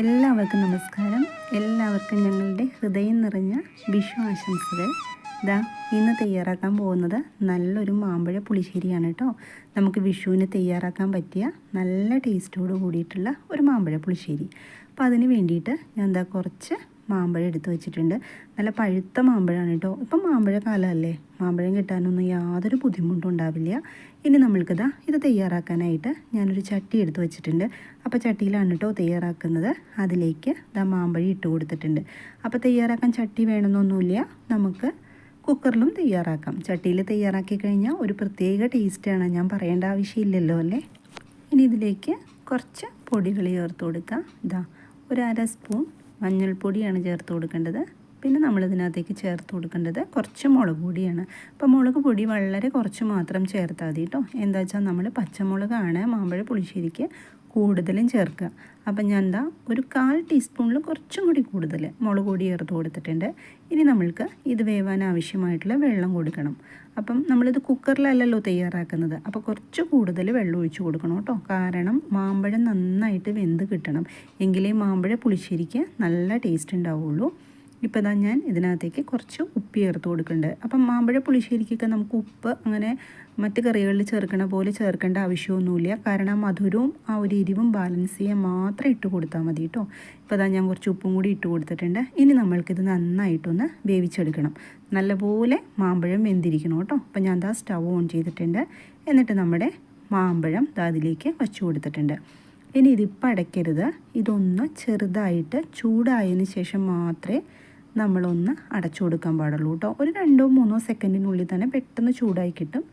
എല്ലാവർക്കും നമസ്കാരം. എല്ലാവർക്കും ഞങ്ങളുടെ ഹൃദയം നിറഞ്ഞ വിഷു ആശംസകൾ. ഇതാ ഇന്ന് തയ്യാറാക്കാൻ പോകുന്നത് നല്ലൊരു മാമ്പഴ പുളിശ്ശേരിയാണ് കേട്ടോ നമുക്ക് വിഷുവിന് തയ്യാറാക്കാൻ പറ്റിയ നല്ല ടേസ്റ്റോട് കൂടിയിട്ടുള്ള ഒരു മാമ്പഴ പുളിശ്ശേരി. അപ്പോൾ അതിന് വേണ്ടിയിട്ട് ഞാൻ എന്താ കുറച്ച് മാമ്പഴം എടുത്ത് വെച്ചിട്ടുണ്ട്. നല്ല പഴുത്ത മാമ്പഴമാണ് കേട്ടോ. ഇപ്പം മാമ്പഴ കാലമല്ലേ മാമ്പഴം കിട്ടാനൊന്നും യാതൊരു ബുദ്ധിമുട്ടും ഉണ്ടാവില്ല. ഇനി നമ്മൾക്കിതാ ഇത് തയ്യാറാക്കാനായിട്ട് ഞാനൊരു ചട്ടി എടുത്ത് വെച്ചിട്ടുണ്ട്. അപ്പോൾ ചട്ടിയിലാണ് കേട്ടോ തയ്യാറാക്കുന്നത്. അതിലേക്ക് ഇതാ മാമ്പഴം ഇട്ട് കൊടുത്തിട്ടുണ്ട്. അപ്പോൾ തയ്യാറാക്കാൻ ചട്ടി വേണമെന്നൊന്നുമില്ല. നമുക്ക് കുക്കറിലും തയ്യാറാക്കാം. ചട്ടിയിൽ തയ്യാറാക്കി കഴിഞ്ഞാൽ ഒരു പ്രത്യേക ടേസ്റ്റാണ്. ഞാൻ പറയേണ്ട ആവശ്യമില്ലല്ലോ അല്ലേ? ഇനി ഇതിലേക്ക് കുറച്ച് പൊടികൾ ചേർത്ത് കൊടുക്കാം. ഇതാ ഒരു അര സ്പൂൺ മഞ്ഞൾപ്പൊടിയാണ് ചേർത്ത് കൊടുക്കേണ്ടത്. പിന്നെ നമ്മളിതിനകത്തേക്ക് ചേർത്ത് കൊടുക്കേണ്ടത് കുറച്ച് മുളക് പൊടിയാണ്. അപ്പോൾ മുളക് പൊടി വളരെ കുറച്ച് മാത്രം ചേർത്താൽ മതി കേട്ടോ. എന്താ വെച്ചാൽ നമ്മൾ പച്ചമുളകാണ് മാമ്പഴ പുളിശ്ശേരിക്ക് കൂടുതലും ചേർക്കുക. അപ്പം ഞാൻ എന്താ ഒരു കാൽ ടീസ്പൂണിൽ കുറച്ചും കൂടി കൂടുതൽ മുളക് പൊടി ചേർത്ത് കൊടുത്തിട്ടുണ്ട്. ഇനി നമ്മൾക്ക് ഇത് വേവാൻ ആവശ്യമായിട്ടുള്ള വെള്ളം കൊടുക്കണം. അപ്പം നമ്മളിത് കുക്കറിലല്ലല്ലോ തയ്യാറാക്കുന്നത്. അപ്പോൾ കുറച്ച് കൂടുതൽ വെള്ളം ഒഴിച്ച് കൊടുക്കണം കേട്ടോ. കാരണം മാമ്പഴം നന്നായിട്ട് വെന്ത് കിട്ടണം. എങ്കിലേ മാമ്പഴ പുളിശ്ശേരിക്ക് നല്ല ടേസ്റ്റ് ഉണ്ടാവുള്ളൂ. ഇപ്പോൾ ഇതാ ഞാൻ ഇതിനകത്തേക്ക് കുറച്ച് ഉപ്പ് ചേർത്ത് കൊടുക്കുന്നുണ്ട്. അപ്പം മാമ്പഴ പുളിശ്ശേരിക്കൊക്കെ നമുക്ക് ഉപ്പ് അങ്ങനെ മറ്റ് കറികളിൽ ചേർക്കണ പോലെ ചേർക്കേണ്ട ആവശ്യമൊന്നുമില്ല. കാരണം മധുരവും ആ ഒരു എരിവും ബാലൻസ് ചെയ്യാൻ മാത്രം ഇട്ട് കൊടുത്താൽ മതി കേട്ടോ. ഇപ്പോൾ ഇതാ ഞാൻ കുറച്ച് ഉപ്പും കൂടി ഇട്ട് കൊടുത്തിട്ടുണ്ട്. ഇനി നമ്മൾക്കിത് നന്നായിട്ടൊന്ന് വേവിച്ചെടുക്കണം. നല്ലപോലെ മാമ്പഴം വെന്തിരിക്കണം കേട്ടോ. അപ്പം ഞാൻ ദാ സ്റ്റവ് ഓൺ ചെയ്തിട്ടുണ്ട്. എന്നിട്ട് നമ്മുടെ മാമ്പഴം അതിലേക്ക് വച്ചു കൊടുത്തിട്ടുണ്ട്. ഇനി ഇതിപ്പോൾ അടയ്ക്കരുത്. ഇതൊന്ന് ചെറുതായിട്ട് ചൂടായതിന് ശേഷം മാത്രമേ നമ്മളൊന്ന് അടച്ചു കൊടുക്കാൻ പാടുള്ളൂ കേട്ടോ ഒരു രണ്ടോ മൂന്നോ സെക്കൻഡിനുള്ളിൽ തന്നെ പെട്ടെന്ന് ചൂടായി കിട്ടും.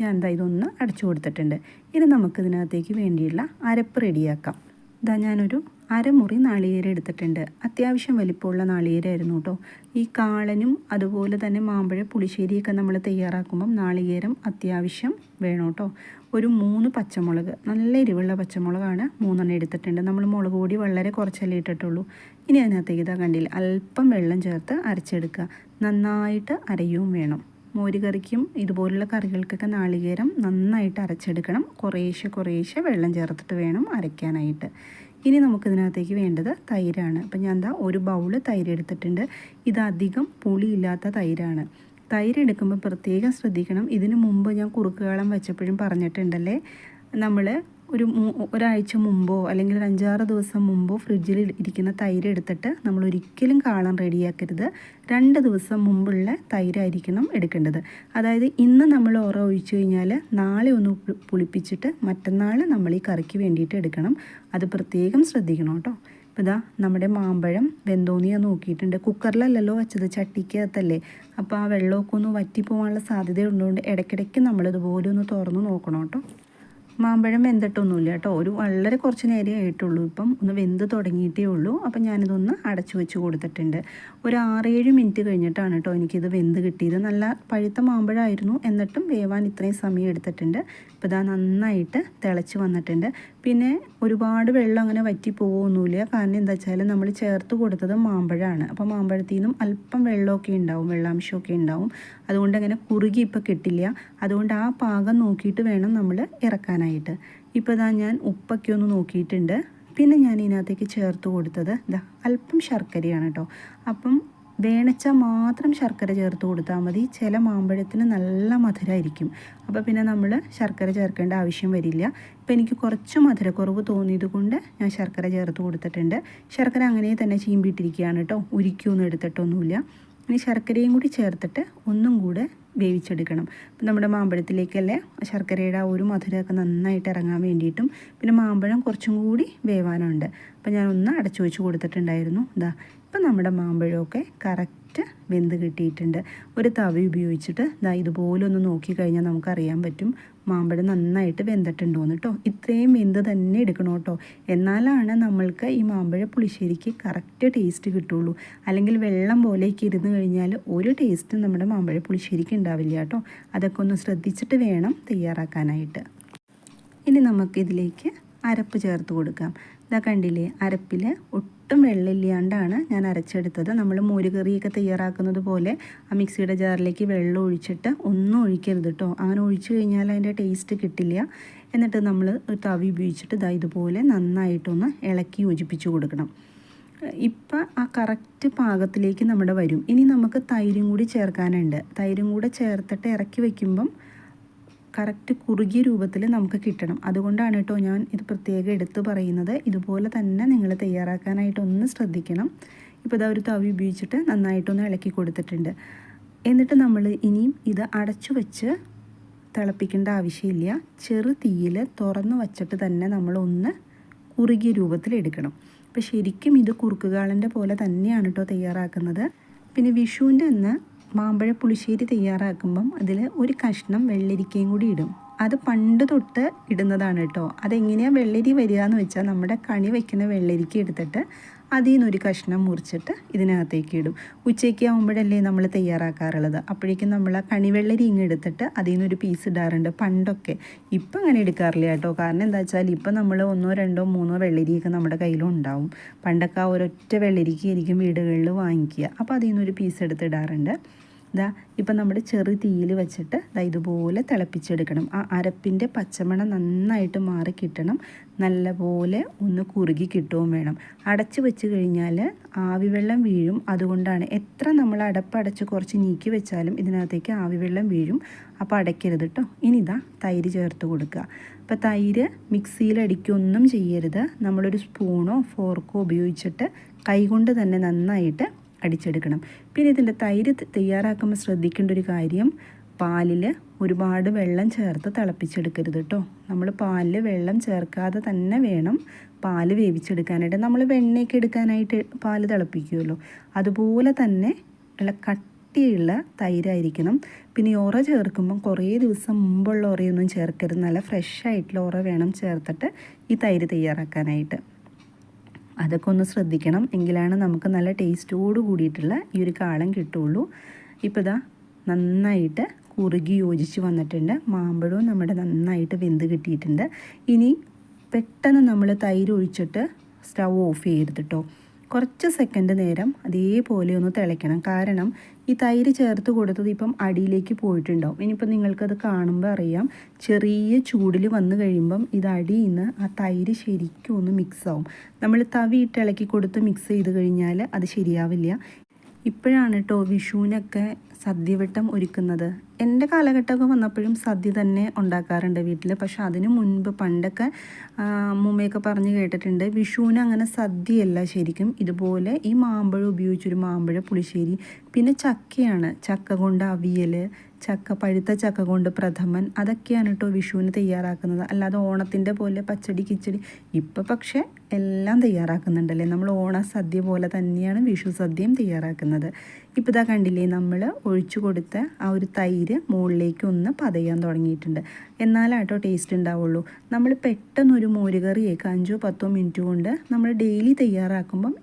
ഞാൻ എന്താ ഇതൊന്ന് അടച്ചു കൊടുത്തിട്ടുണ്ട്. ഇനി നമുക്കിതിനകത്തേക്ക് വേണ്ടിയുള്ള അരപ്പ് റെഡിയാക്കാം. ഇതാ ഞാനൊരു അരമുറി നാളികേരം എടുത്തിട്ടുണ്ട്. അത്യാവശ്യം വലിപ്പമുള്ള നാളികേരമായിരുന്നു കേട്ടോ. ഈ കാളനും അതുപോലെ തന്നെ മാമ്പഴ പുളിശ്ശേരിയൊക്കെ നമ്മൾ തയ്യാറാക്കുമ്പം നാളികേരം അത്യാവശ്യം വേണം കേട്ടോ. ഒരു മൂന്ന് പച്ചമുളക് നല്ല എരിവുള്ള പച്ചമുളകാണ് മൂന്നെണ്ണം എടുത്തിട്ടുണ്ട്. നമ്മൾ മുളക് പൊടി വളരെ കുറച്ചല്ലേ ഇട്ടിട്ടുള്ളൂ. ഇനി അതിനകത്തേക്ക് ഇതാ കണ്ടില്ല അല്പം വെള്ളം ചേർത്ത് അരച്ചെടുക്കുക. നന്നായിട്ട് അരയും വേണം. മോരുകറിക്കും ഇതുപോലുള്ള കറികൾക്കൊക്കെ നാളികേരം നന്നായിട്ട് അരച്ചെടുക്കണം. കുറേശ്ശെ കുറേശ്ശെ വെള്ളം ചേർത്തിട്ട് വേണം അരയ്ക്കാനായിട്ട്. ഇനി നമുക്കിതിനകത്തേക്ക് വേണ്ടത് തൈരാണ്. അപ്പം ഞാൻ എന്താ ഒരു ബൗൾ തൈര് എടുത്തിട്ടുണ്ട്. ഇത് അധികം പുളിയില്ലാത്ത തൈരാണ്. തൈര് എടുക്കുമ്പോൾ പ്രത്യേകം ശ്രദ്ധിക്കണം. ഇതിനു മുമ്പ് ഞാൻ കുറുക്കുകാളം വെച്ചപ്പോഴും പറഞ്ഞിട്ടുണ്ടല്ലേ? നമ്മൾ ഒരു ഒരാഴ്ച മുമ്പോ അല്ലെങ്കിൽ ഒരു അഞ്ചാറ് ദിവസം മുമ്പോ ഫ്രിഡ്ജിൽ ഇരിക്കുന്ന തൈര് എടുത്തിട്ട് നമ്മൾ ഒരിക്കലും കാളം റെഡിയാക്കരുത്. രണ്ട് ദിവസം മുമ്പുള്ള തൈരായിരിക്കണം എടുക്കേണ്ടത്. അതായത് ഇന്ന് നമ്മൾ ഓറ ഒഴിച്ചു കഴിഞ്ഞാൽ നാളെ ഒന്ന് പുളിപ്പിച്ചിട്ട് മറ്റന്നാൾ നമ്മൾ ഈ കറിക്ക് വേണ്ടിയിട്ട് എടുക്കണം. അത് പ്രത്യേകം ശ്രദ്ധിക്കണം കേട്ടോ. ഇപ്പോൾ ഇതാ നമ്മുടെ മാമ്പഴം വെന്തോന്ന് ഞാൻ നോക്കിയിട്ടുണ്ട്. കുക്കറിലല്ലല്ലോ വെച്ചത് ചട്ടിക്കകത്തല്ലേ. അപ്പോൾ ആ വെള്ളമൊക്കെ ഒന്ന് വറ്റിപ്പോകാനുള്ള സാധ്യത ഉള്ളതുകൊണ്ട് ഇടയ്ക്കിടയ്ക്ക് നമ്മളിതുപോലെ ഒന്ന് തുറന്ന് നോക്കണം കേട്ടോ. മാമ്പഴം വെന്തിട്ടൊന്നുമില്ല കേട്ടോ. ഒരു വളരെ കുറച്ച് നേരമേ ആയിട്ടുള്ളൂ. ഇപ്പം ഒന്ന് വെന്ത് തുടങ്ങിയിട്ടേ ഉള്ളൂ. അപ്പം ഞാനിതൊന്ന് അടച്ചു വെച്ച് കൊടുത്തിട്ടുണ്ട്. ഒരു ആറേഴ് മിനിറ്റ് കഴിഞ്ഞിട്ടാണ് കേട്ടോ എനിക്കിത് വെന്ത് കിട്ടിയത്. നല്ല പഴുത്ത മാമ്പഴമായിരുന്നു. എന്നിട്ടും വേവാൻ ഇത്രയും സമയം എടുത്തിട്ടുണ്ട്. ഇപ്പോൾ ഇതാ നന്നായിട്ട് തിളച്ച് വന്നിട്ടുണ്ട്. പിന്നെ ഒരുപാട് വെള്ളം അങ്ങനെ വറ്റി പോകുമൊന്നുമില്ല കാരണം എന്താ വെച്ചാൽ നമ്മൾ ചേർത്ത് കൊടുത്തത് മാമ്പഴമാണ്. അപ്പോൾ മാമ്പഴത്തിൽ നിന്നും അല്പം വെള്ളമൊക്കെ ഉണ്ടാവും. വെള്ളാംശമൊക്കെ ഉണ്ടാവും. അതുകൊണ്ട് അങ്ങനെ കുറുകി ഇപ്പോൾ കിട്ടില്ല. അതുകൊണ്ട് ആ പാകം നോക്കിയിട്ട് വേണം നമ്മൾ ഇറക്കാനായിട്ട് ഇപ്പോൾ ഇതാ ഞാൻ ഉപ്പൊക്കെ ഒന്ന് നോക്കിയിട്ടുണ്ട്. പിന്നെ ഞാൻ ഇതിനകത്തേക്ക് ചേർത്ത് കൊടുത്തത് ഇതാ അല്പം ശർക്കരയാണ് കേട്ടോ അപ്പം വേണച്ചാൽ മാത്രം ശർക്കര ചേർത്ത് കൊടുത്താൽ മതി. ചില മാമ്പഴത്തിന് നല്ല മധുരമായിരിക്കും അപ്പോൾ പിന്നെ നമ്മൾ ശർക്കര ചേർക്കേണ്ട ആവശ്യം വരില്ല. ഇപ്പോൾ എനിക്ക് കുറച്ച് മധുരക്കുറവ് തോന്നിയത് കൊണ്ട് ഞാൻ ശർക്കര ചേർത്ത് കൊടുത്തിട്ടുണ്ട്. ശർക്കര അങ്ങനെ തന്നെ ചീമ്പിയിട്ടിരിക്കുകയാണ് കേട്ടോ ഉരിക്കൊന്നും എടുത്തിട്ടൊന്നുമില്ല. ഇനി ശർക്കരയും കൂടി ചേർത്തിട്ട് ഒന്നും കൂടെ വേവിച്ചെടുക്കണം. അപ്പം നമ്മുടെ മാമ്പഴത്തിലേക്കല്ലേ ശർക്കരയുടെ ആ ഒരു മധുരമൊക്കെ നന്നായിട്ട് ഇറങ്ങാൻ വേണ്ടിയിട്ടും പിന്നെ മാമ്പഴം കുറച്ചും കൂടി വേവാനുണ്ട്. അപ്പം ഞാൻ ഒന്ന് അടച്ചു വെച്ച് കൊടുത്തിട്ടുണ്ടായിരുന്നു. ഇതാ ഇപ്പം നമ്മുടെ മാമ്പഴമൊക്കെ കറക്റ്റ് വെന്ത് കിട്ടിയിട്ടുണ്ട്. ഒരു തവി ഉപയോഗിച്ചിട്ട് ഇതാ ഇതുപോലെ ഒന്ന് നോക്കിക്കഴിഞ്ഞാൽ നമുക്കറിയാൻ പറ്റും മാമ്പഴം നന്നായിട്ട് വെന്തിട്ടുണ്ടോ കേട്ടോ ഇത്രയും വെന്ത് തന്നെ എടുക്കണം കേട്ടോ എന്നാലാണ് നമ്മൾക്ക് ഈ മാമ്പഴ പുളിശ്ശേരിക്ക് കറക്റ്റ് ടേസ്റ്റ് കിട്ടുള്ളൂ. അല്ലെങ്കിൽ വെള്ളം പോലെയൊക്കെ ഇരുന്ന് കഴിഞ്ഞാൽ ഒരു ടേസ്റ്റും നമ്മുടെ മാമ്പഴ പുളിശ്ശേരിക്ക് ഉണ്ടാവില്ല കേട്ടോ അതൊക്കെ ഒന്ന് ശ്രദ്ധിച്ചിട്ട് വേണം തയ്യാറാക്കാനായിട്ട്. ഇനി നമുക്കിതിലേക്ക് അരപ്പ് ചേർത്ത് കൊടുക്കാം. ഇതാ കണ്ടില്ലേ അരപ്പിൽ ഒട്ടും വെള്ളമില്ലാണ്ടാണ് ഞാൻ അരച്ചെടുത്തത്. നമ്മൾ മോരുകറിയൊക്കെ തയ്യാറാക്കുന്നത് പോലെ ആ മിക്സിയുടെ ജാറിലേക്ക് വെള്ളം ഒഴിച്ചിട്ട് ഒന്നും ഒഴിക്കരുത് കേട്ടോ അങ്ങനെ ഒഴിച്ചു കഴിഞ്ഞാൽ അതിന്റെ ടേസ്റ്റ് കിട്ടില്ല. എന്നിട്ട് നമ്മൾ തവി ഉപയോഗിച്ചിട്ട് ഇതാ ഇതുപോലെ നന്നായിട്ടൊന്ന് ഇളക്കി യോജിപ്പിച്ച് കൊടുക്കണം. ഇപ്പം ആ കറക്റ്റ് പാകത്തിലേക്ക് നമ്മുടെ വരും. ഇനി നമുക്ക് തൈരും കൂടി ചേർക്കാനുണ്ട്. തൈരും കൂടെ ചേർത്തിട്ട് ഇറക്കി വയ്ക്കുമ്പം കറക്റ്റ് കുറുകിയ രൂപത്തിൽ നമുക്ക് കിട്ടണം. അതുകൊണ്ടാണ് കേട്ടോ ഞാൻ ഇത് പ്രത്യേകം എടുത്തു പറയുന്നത്. ഇതുപോലെ തന്നെ നിങ്ങൾ തയ്യാറാക്കാനായിട്ട് ഒന്ന് ശ്രദ്ധിക്കണം. ഇപ്പോൾ ഇതാ ഒരു തവി ഉപയോഗിച്ചിട്ട് നന്നായിട്ടൊന്ന് ഇളക്കി കൊടുത്തിട്ടുണ്ട്. എന്നിട്ട് നമ്മൾ ഇനിയും ഇത് അടച്ചു വെച്ച് തിളപ്പിക്കേണ്ട ആവശ്യമില്ല. ചെറു തീയിൽ തുറന്ന് വച്ചിട്ട് തന്നെ നമ്മളൊന്ന് കുറുകിയ രൂപത്തിൽ എടുക്കണം. അപ്പോൾ ശരിക്കും ഇത് കുറുക്കുകാളന്റെ പോലെ തന്നെയാണ് കേട്ടോ തയ്യാറാക്കുന്നത്. പിന്നെ വിഷുവിന്റെ അന്ന് മാമ്പഴ പുളിശ്ശേരി തയ്യാറാക്കുമ്പം അതിൽ ഒരു കഷ്ണം വെള്ളരിക്കയും കൂടി ഇടും. അത് പണ്ട് തൊട്ട് ഇടുന്നതാണ് കേട്ടോ. അതെങ്ങനെയാണ് വെള്ളരി വരിക എന്ന് വെച്ചാൽ നമ്മുടെ കണി വയ്ക്കുന്ന വെള്ളരിക്ക എടുത്തിട്ട് അതിൽ നിന്നൊരു കഷ്ണം മുറിച്ചിട്ട് ഇതിനകത്തേക്ക് ഇടും. ഉച്ചയ്ക്ക് ആകുമ്പോഴല്ലേ നമ്മൾ തയ്യാറാക്കാറുള്ളത്. അപ്പോഴേക്കും നമ്മൾ കണിവെള്ളരി ഇങ്ങ് എടുത്തിട്ട് അതിൽ നിന്നൊരു പീസ് ഇടാറുണ്ട്. പണ്ടൊക്കെ ഇപ്പം അങ്ങനെ എടുക്കാറില്ല കേട്ടോ. കാരണം എന്താ വെച്ചാൽ ഇപ്പം നമ്മൾ ഒന്നോ രണ്ടോ മൂന്നോ വെള്ളരിയൊക്കെ നമ്മുടെ കയ്യിലും ഉണ്ടാവും. പണ്ടൊക്കെ ആ ഒരൊറ്റ വെള്ളരിക്കായിരിക്കും വീടുകളിൽ വാങ്ങിക്കുക. അപ്പോൾ അതിൽ നിന്നൊരു പീസ് എടുത്തിടാറുണ്ട് ഇതാ ഇപ്പം നമ്മൾ ചെറു തീയിൽ വെച്ചിട്ട് ദാ ഇതുപോലെ തിളപ്പിച്ചെടുക്കണം. ആ അരപ്പിന്റെ പച്ചമണം നന്നായിട്ട് മാറി കിട്ടണം. നല്ലപോലെ ഒന്ന് കുറുകി കിട്ടുകയും വേണം. അടച്ച് വെച്ച് കഴിഞ്ഞാൽ ആവിവെള്ളം വീഴും. അതുകൊണ്ടാണ് എത്ര നമ്മൾ അടപ്പ് അടച്ച് കുറച്ച് നീക്കി വെച്ചാലും ഇതിനകത്തേക്ക് ആവിവെള്ളം വീഴും. അപ്പോൾ അടയ്ക്കരുത് കേട്ടോ ഇനി ഇതാ തൈര് ചേർത്ത് കൊടുക്കുക. അപ്പോൾ തൈര് മിക്സിയിലടിക്കൊന്നും ചെയ്യരുത്. നമ്മളൊരു സ്പൂണോ ഫോർക്കോ ഉപയോഗിച്ചിട്ട് കൈകൊണ്ട് തന്നെ നന്നായിട്ട് അടിച്ചെടുക്കണം. പിന്നെ ഇതിന്റെ തൈര് തയ്യാറാക്കുമ്പോൾ ശ്രദ്ധിക്കേണ്ട ഒരു കാര്യം പാലിൽ ഒരുപാട് വെള്ളം ചേർത്ത് തിളപ്പിച്ചെടുക്കരുത് കേട്ടോ നമ്മൾ പാലിൽ വെള്ളം ചേർക്കാതെ തന്നെ വേണം പാൽ വേവിച്ചെടുക്കാനായിട്ട്. നമ്മൾ വെണ്ണയൊക്കെ എടുക്കാനായിട്ട് പാൽ തിളപ്പിക്കുമല്ലോ. അതുപോലെ തന്നെ ഉള്ള കട്ടിയുള്ള തൈരായിരിക്കണം. പിന്നെ ഓറ ചേർക്കുമ്പം കുറേ ദിവസം മുമ്പുള്ള ഒറയൊന്നും ചേർക്കരുത്. നല്ല ഫ്രഷ് ആയിട്ടുള്ള ഓറ വേണം ചേർത്തിട്ട് ഈ തൈര് തയ്യാറാക്കാനായിട്ട്. അതൊക്കെ ഒന്ന് ശ്രദ്ധിക്കണം. എങ്കിലാണ് നമുക്ക് നല്ല ടേസ്റ്റോട് കൂടിയിട്ടുള്ള ഈ ഒരു കാളം കിട്ടുള്ളൂ. ഇപ്പോൾ ഇതാ നന്നായിട്ട് കുറുകി യോജിച്ച് വന്നിട്ടുണ്ട്. മാമ്പഴവും നമ്മുടെ നന്നായിട്ട് വെന്ത് കിട്ടിയിട്ടുണ്ട്. ഇനി പെട്ടെന്ന് നമ്മൾ തൈര് ഒഴിച്ചിട്ട് സ്റ്റൗ ഓഫ് ചെയ്യരുത് കേട്ടോ കുറച്ച് സെക്കൻഡ് നേരം അതേപോലെ ഒന്ന് തിളയ്ക്കണം. കാരണം ഈ തൈര് ചേർത്ത് കൊടുത്തത് ഇപ്പം അടിയിലേക്ക് പോയിട്ടുണ്ടാവും. ഇനിയിപ്പം നിങ്ങൾക്കത് കാണുമ്പോൾ അറിയാം. ചെറിയ ചൂടിൽ വന്നു കഴിയുമ്പം ഇത് അടിയിൽ നിന്ന് ആ തൈര് ശരിക്കും ഒന്ന് മിക്സാവും നമ്മൾ തവി ഇട്ട് ഇളക്കി കൊടുത്ത് മിക്സ് ചെയ്ത് കഴിഞ്ഞാൽ അത് ശരിയാവില്ല. ഇപ്പോഴാണ് കേട്ടോ വിഷുവിനൊക്കെ സദ്യവട്ടം ഒരുക്കുന്നത്. എന്റെ കാലഘട്ടമൊക്കെ വന്നപ്പോഴും സദ്യ തന്നെ ഉണ്ടാക്കാറുണ്ട് വീട്ടിൽ പക്ഷെ അതിനു മുൻപ് പണ്ടൊക്കെ അമ്മൂമ്മയൊക്കെ പറഞ്ഞ് കേട്ടിട്ടുണ്ട് വിഷുവിന് അങ്ങനെ സദ്യയല്ല ശരിക്കും. ഇതുപോലെ ഈ മാമ്പഴം ഉപയോഗിച്ചൊരു മാമ്പഴ പുളിശ്ശേരി പിന്നെ ചക്കയാണ്. ചക്ക കൊണ്ട് അവിയൽ ചക്ക പഴുത്ത ചക്ക കൊണ്ട് പ്രഥമൻ അതൊക്കെയാണ് കേട്ടോ വിഷുവിന് തയ്യാറാക്കുന്നത്. അല്ലാതെ ഓണത്തിന്റെ പോലെ പച്ചടി കിച്ചടി ഇപ്പം പക്ഷേ എല്ലാം തയ്യാറാക്കുന്നുണ്ടല്ലേ? നമ്മൾ ഓണ സദ്യ പോലെ തന്നെയാണ് വിഷു സദ്യയും തയ്യാറാക്കുന്നത്. ഇപ്പോൾ ഇതാ കണ്ടില്ലേ നമ്മൾ ഒഴിച്ചു കൊടുത്ത ആ ഒരു തൈര് മുകളിലേക്ക് ഒന്ന് പതയാൻ തുടങ്ങിയിട്ടുണ്ട്. എന്നാലാട്ടോ ടേസ്റ്റ് ഉണ്ടാവുള്ളൂ. നമ്മൾ പെട്ടെന്നൊരു മോരുകറിയൊക്കെ അഞ്ചോ പത്തോ മിനിറ്റ് കൊണ്ട് നമ്മൾ ഡെയിലി തയ്യാറാക്കുമ്പം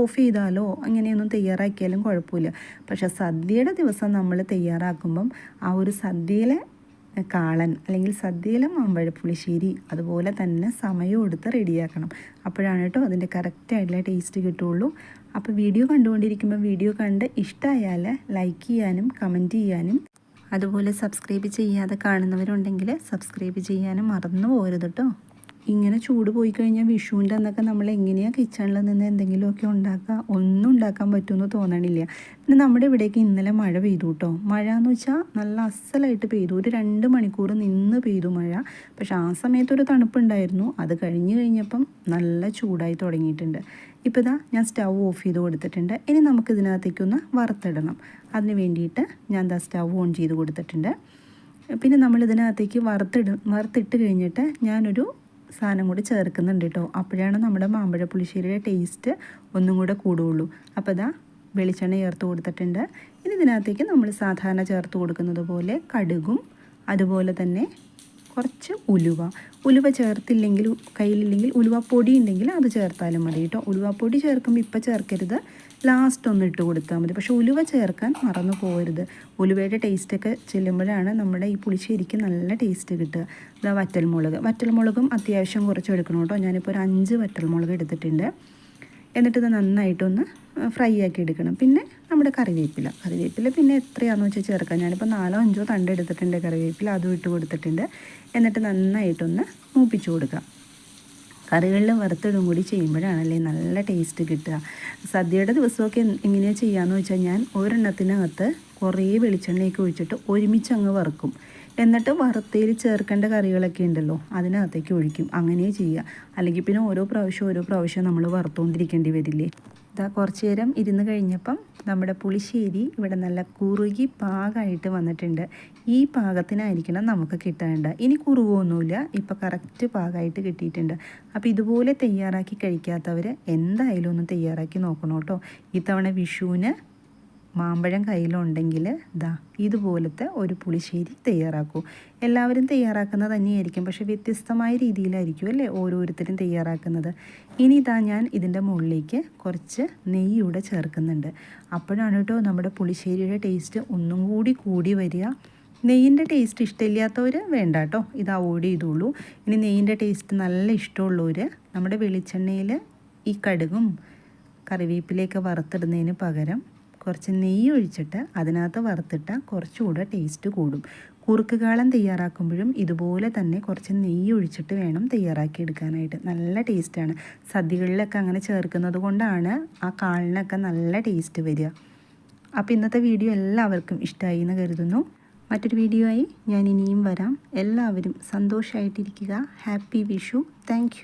ഓഫ് ചെയ്താലോ അങ്ങനെയൊന്നും തയ്യാറാക്കിയാലും കുഴപ്പമില്ല. പക്ഷേ സദ്യയുടെ ദിവസം നമ്മൾ തയ്യാറാക്കുമ്പം ആ ഒരു സദ്യയിലെ കാളൻ അല്ലെങ്കിൽ സദ്യയിലെ മാമ്പഴപ്പുളിശ്ശേരി അതുപോലെ തന്നെ സമയം എടുത്ത് റെഡിയാക്കണം അപ്പോഴാണ് കേട്ടോ അതിന്റെ കറക്റ്റായിട്ടുള്ള ടേസ്റ്റ് കിട്ടുള്ളൂ അപ്പോൾ വീഡിയോ കണ്ടുകൊണ്ടിരിക്കുമ്പോൾ വീഡിയോ കണ്ട് ഇഷ്ടമായാൽ ലൈക്ക് ചെയ്യാനും കമന്റ് ചെയ്യാനും അതുപോലെ സബ്സ്ക്രൈബ് ചെയ്യാതെ കാണുന്നവരുണ്ടെങ്കിൽ സബ്സ്ക്രൈബ് ചെയ്യാനും മറന്നു പോകരുത് കേട്ടോ ഇങ്ങനെ ചൂട് പോയി കഴിഞ്ഞാൽ വിഷുവിന്റെ അന്നൊക്കെ നമ്മൾ എങ്ങനെയാണ് കിച്ചണിൽ നിന്ന് എന്തെങ്കിലുമൊക്കെ ഉണ്ടാക്കുക ഒന്നും ഉണ്ടാക്കാൻ പറ്റുമെന്ന് തോന്നണില്ല. പിന്നെ നമ്മുടെ ഇവിടേക്ക് ഇന്നലെ മഴ പെയ്തു കേട്ടോ മഴ എന്ന് വെച്ചാൽ നല്ല അസലായിട്ട് പെയ്തു. ഒരു രണ്ട് മണിക്കൂർ നിന്ന് പെയ്തു മഴ. പക്ഷെ ആ സമയത്ത് ഒരു തണുപ്പുണ്ടായിരുന്നു. അത് കഴിഞ്ഞ് കഴിഞ്ഞപ്പം നല്ല ചൂടായി തുടങ്ങിയിട്ടുണ്ട്. ഇപ്പോൾ ഇതാ ഞാൻ സ്റ്റൗ ഓഫ് ചെയ്ത് കൊടുത്തിട്ടുണ്ട്. ഇനി നമുക്ക് ഇതിനകത്തേക്കൊന്ന് വറുത്തിടണം. അതിന് വേണ്ടിയിട്ട് ഞാൻ ദാ സ്റ്റൗ ഓൺ ചെയ്ത് കൊടുത്തിട്ടുണ്ട്. പിന്നെ നമ്മൾ ഇതിനകത്തേക്ക് വറുത്തിട വറുത്തിട്ട് കഴിഞ്ഞിട്ട് ഞാനൊരു സാധനം കൂടി ചേർക്കുന്നുണ്ട് കേട്ടോ. അപ്പോഴാണ് നമ്മുടെ മാമ്പഴ പുളിശ്ശേരിയുടെ ടേസ്റ്റ് ഒന്നും കൂടെ കൂടുകയുള്ളൂ അപ്പോൾ ഇതാ വെളിച്ചെണ്ണ ചേർത്ത് കൊടുത്തിട്ടുണ്ട്. ഇനി ഇതിനകത്തേക്ക് നമ്മൾ സാധാരണ ചേർത്ത് കൊടുക്കുന്നത് പോലെ കടുകും അതുപോലെ തന്നെ കുറച്ച് ഉലുവ. ഉലുവ ചേർത്തില്ലെങ്കിൽ കയ്യിലില്ലെങ്കിൽ ഉലുവ പൊടി ഉണ്ടെങ്കിൽ അത് ചേർത്താലും മതി കേട്ടോ. ഉലുവ പൊടി ചേർക്കുമ്പോൾ ഇപ്പം ചേർക്കരുത്. ലാസ്റ്റ് ഒന്ന് ഇട്ട് കൊടുത്താൽ മതി. പക്ഷേ ഉലുവ ചേർക്കാൻ മറന്നു പോകരുത്. ഉലുവയുടെ ടേസ്റ്റൊക്കെ ചെല്ലുമ്പോഴാണ് നമ്മുടെ ഈ പുളിശ്ശേരിക്ക് നല്ല ടേസ്റ്റ് കിട്ടുക. ഇതാ വറ്റൽമുളക്. വറ്റൽമുളകും അത്യാവശ്യം കുറച്ച് എടുക്കണം കേട്ടോ. ഞാനിപ്പോൾ ഒരു അഞ്ച് വറ്റൽമുളക് എടുത്തിട്ടുണ്ട്. എന്നിട്ട് ഇത് നന്നായിട്ടൊന്ന് ഫ്രൈ ആക്കി എടുക്കണം. പിന്നെ നമ്മുടെ കറിവേപ്പില. കറിവേപ്പില പിന്നെ എത്രയാണെന്ന് വെച്ചാൽ ചേർക്കാം. ഞാനിപ്പോൾ നാലോ അഞ്ചോ തണ്ട് എടുത്തിട്ടുണ്ട്. കറിവേപ്പില അതും ഇട്ട് കൊടുത്തിട്ടുണ്ട്. എന്നിട്ട് നന്നായിട്ടൊന്ന് മൂപ്പിച്ച് കൊടുക്കാം. കറികളിൽ വറുത്തിടും കൂടി ചെയ്യുമ്പോഴാണല്ലേ നല്ല ടേസ്റ്റ് കിട്ടുക. സദ്യയുടെ ദിവസമൊക്കെ എങ്ങനെയാണ് ചെയ്യാമെന്ന് വെച്ചാൽ ഞാൻ ഒരെണ്ണത്തിനകത്ത് കുറേ വെളിച്ചെണ്ണയൊക്കെ ഒഴിച്ചിട്ട് ഒരുമിച്ച് അങ്ങ് വറുക്കും. എന്നിട്ട് വറുത്തയിൽ ചേർക്കേണ്ട കറികളൊക്കെ ഉണ്ടല്ലോ അതിനകത്തേക്ക് ഒഴിക്കും. അങ്ങനെ ചെയ്യുക. അല്ലെങ്കിൽ പിന്നെ ഓരോ പ്രാവശ്യം ഓരോ പ്രാവശ്യം നമ്മൾ വറുത്തുകൊണ്ടിരിക്കേണ്ടി വരില്ലേ? ഇതാ കുറച്ച് നേരം ഇരുന്ന് കഴിഞ്ഞപ്പം നമ്മുടെ പുളിശ്ശേരി ഇവിടെ നല്ല കുറുകി പാകമായിട്ട് വന്നിട്ടുണ്ട്. ഈ പാകത്തിനായിരിക്കണം നമുക്ക് കിട്ടേണ്ട ഇനി കുറുകൊന്നുമില്ല. ഇപ്പോൾ കറക്റ്റ് പാകമായിട്ട് കിട്ടിയിട്ടുണ്ട്. അപ്പോൾ ഇതുപോലെ തയ്യാറാക്കി കഴിക്കാത്തവർ എന്തായാലും ഒന്ന് തയ്യാറാക്കി നോക്കണം കേട്ടോ. ഇത്തവണ വിഷുവിന് മാമ്പഴം കയ്യിലുണ്ടെങ്കിൽ ദാ ഇതുപോലത്തെ ഒരു പുളിശ്ശേരി തയ്യാറാക്കൂ. എല്ലാവരും തയ്യാറാക്കുന്നത് തന്നെയായിരിക്കും. പക്ഷെ വ്യത്യസ്തമായ രീതിയിലായിരിക്കും അല്ലേ ഓരോരുത്തരും തയ്യാറാക്കുന്നത്. ഇനി ഇതാ ഞാൻ ഇതിന്റെ മുകളിലേക്ക് കുറച്ച് നെയ്യൂടെ ചേർക്കുന്നുണ്ട്. അപ്പോഴാണ് കേട്ടോ നമ്മുടെ പുളിശ്ശേരിയുടെ ടേസ്റ്റ് ഒന്നും കൂടി കൂടി വരിക. നെയ്യിന്റെ ടേസ്റ്റ് ഇഷ്ടമില്ലാത്തവർ വേണ്ട കേട്ടോ. ഇത് അവോയ്ഡ് ചെയ്തോളൂ. ഇനി നെയ്യിന്റെ ടേസ്റ്റ് നല്ല ഇഷ്ടമുള്ളവർ നമ്മുടെ വെളിച്ചെണ്ണയിൽ ഈ കടുകും കറിവേപ്പിലേക്ക് വറുത്തിടുന്നതിന് പകരം കുറച്ച് നെയ്യ് ഒഴിച്ചിട്ട് അതിനകത്ത് വറുത്തിട്ട് കുറച്ചുകൂടെ ടേസ്റ്റ് കൂടും. കുറുക്ക് കാളം തയ്യാറാക്കുമ്പോഴും ഇതുപോലെ തന്നെ കുറച്ച് നെയ്യ് ഒഴിച്ചിട്ട് വേണം തയ്യാറാക്കി എടുക്കാനായിട്ട് നല്ല ടേസ്റ്റാണ് സദ്യകളിലൊക്കെ അങ്ങനെ ചേർക്കുന്നത് കൊണ്ടാണ് ആ കാളിനൊക്കെ നല്ല ടേസ്റ്റ് വരിക. അപ്പോൾ ഇന്നത്തെ വീഡിയോ എല്ലാവർക്കും ഇഷ്ടമായി എന്ന് കരുതുന്നു. മറ്റൊരു വീഡിയോ ആയി ഞാൻ ഇനിയും വരാം. എല്ലാവരും സന്തോഷമായിട്ടിരിക്കുക ഹാപ്പി വിഷു. താങ്ക്